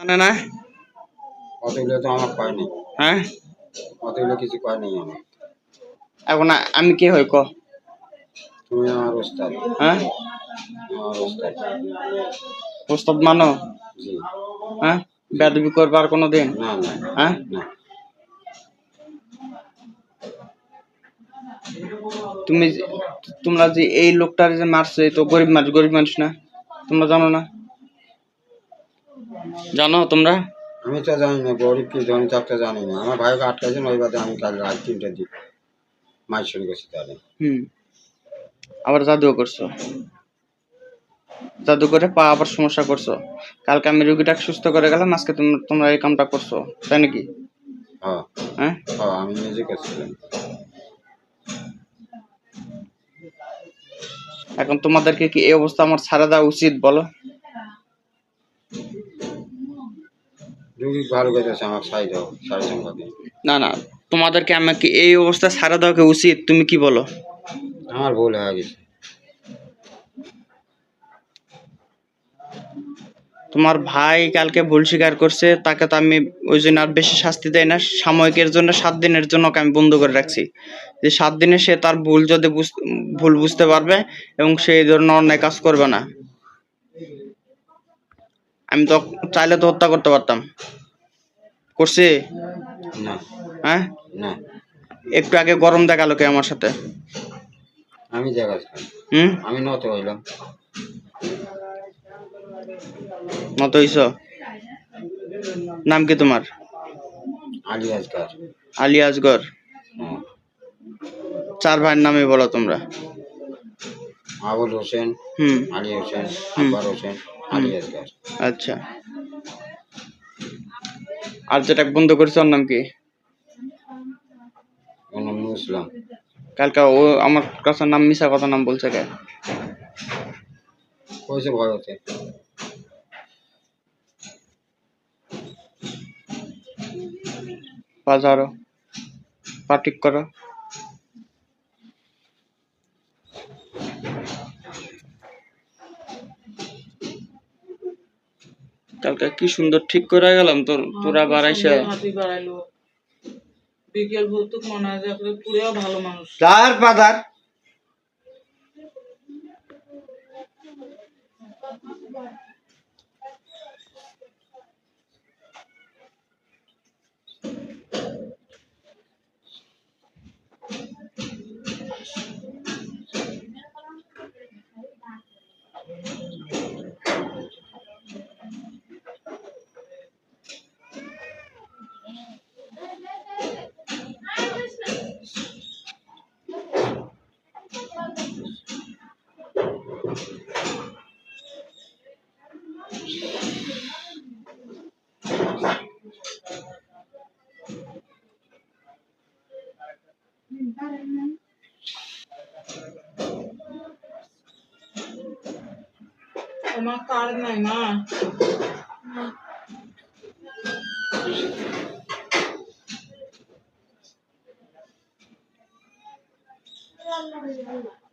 জানে না? অতগুলো তো আমার কয় নেই হ্যাঁ অতগুলো কিছু কয় নেই আমার এখন আমি কে হই ক? তুমি আমার ওস্তাদ। হ্যাঁ? আমার ওস্তাদ। প্রস্তাব মানো? জি। হ্যাঁ? বেদবি করবার কোনো দিন না না। হ্যাঁ? না। তুমি তোমরা যে এই লোকটার যে মারছে তো গরিব মানুষ গরিব মানুষ না। তোমরা জানো না? জানো তোমরা? আমি তো জানি না গরিব কি ধনী থাকতে জানি না। আমার ভাইকে আটকাইছেন ওই বাদে আমি কাল রাত তিনটের দিক মায়ের সঙ্গে গেছি তাহলে। হুম। আবার জাদুও করছ? জাদু করে পা আবার সমস্যা করছ? কালকে আমি রুগীটাকে সুস্থ করে গেলাম আজকে তোম- তোমরা এই কামটা করছ তাই নাকি? হ্যাঁ। হ্যাঁ? হ্যাঁ আমি নিজে করছিলাম। এখন তোমাদেরকে কি এই অবস্থা আমার ছাড়া দেওয়া উচিত বলো? রুগী ভালো করতেছে আমার সাই দাও সাড়ে সংখ্যাকে না না তোমাদেরকে আমাকে এই অবস্থা ছাড়া দেওয়া উচিত? তুমি কি বলো? আমার ভুল হয়ে গেছে। তোমার ভাই কালকে ভুল স্বীকার করছে তাকে তো আমি ওই জন্য আর বেশি শাস্তি দেয় না। সাময়িকের জন্য সাত দিনের জন্য আমি বন্ধ করে রাখছি। যে সাত দিনে সে তার ভুল যদি ভুল বুঝতে পারবে এবং সে এই ধরনের অন্যায় কাজ করবে না। আমি তো চাইলে তো হত্যা করতে পারতাম। করছি? না। হ্যাঁ? না। একটু আগে গরম দেখাল কে আমার সাথে? আমি দেখাচ্ছিলাম। হুম? আমি নত হইলাম। মতো হইছ? নাম কি তোমার? আলী আজকার আলী আসগর হ্যাঁ। চার ভাইয়ের নামে বলো তোমরা। আবুল হোসেন হুম। আলী হোসেন আকবর হোসেন। আচ্ছা। আর যেটা বন্ধ করেছে ওর নাম কি? ইসলাম। কালকে ও আমার কাছে নাম মিশা কথা নাম বলছে কে? কইছে ভয় হতে বাজারো পা ঠিক করো। কালকে কি সুন্দর ঠিক করে গেলাম তোর তোরা বাড়াইছে। হাতি বাড়াইলো। বিকেল মনে হয় ভালো মানুষ। চার পাতার তোমার কার্ড নাই মা এদেরকে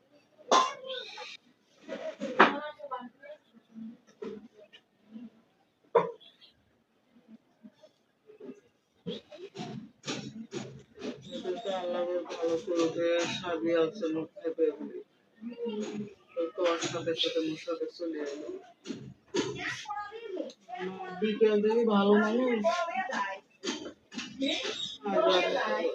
আল্লাহ ভালো করবে সাবি আছে থেকে। এগুলি তোমার সাথে সাথে মোর চলে এলো। বিকেল দেখি ভালো মানুষ আর রাতে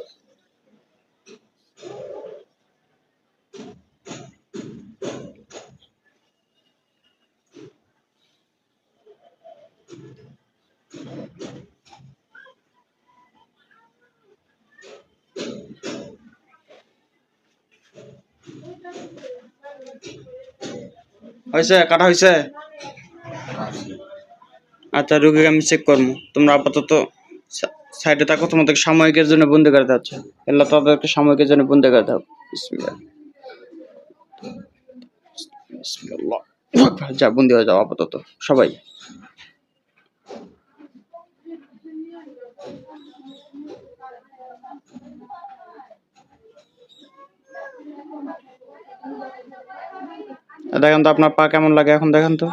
হয়েছে? কাটা হয়েছে? আচ্ছা রুগীকে আমি চেক করব। তোমরা আপাতত সাইডে থাকো, তোমাদেরকে সাময়িকের জন্য বন্দি করে দেওয়া হচ্ছে। এল্লা, তাদেরকে সাময়িকের জন্য বন্দি করে দাও। যা, বন্দি হয়ে যাও আপাতত, সবাই। দেখেন তো আপনার পা কেমন লাগে এখন দেখেন তো।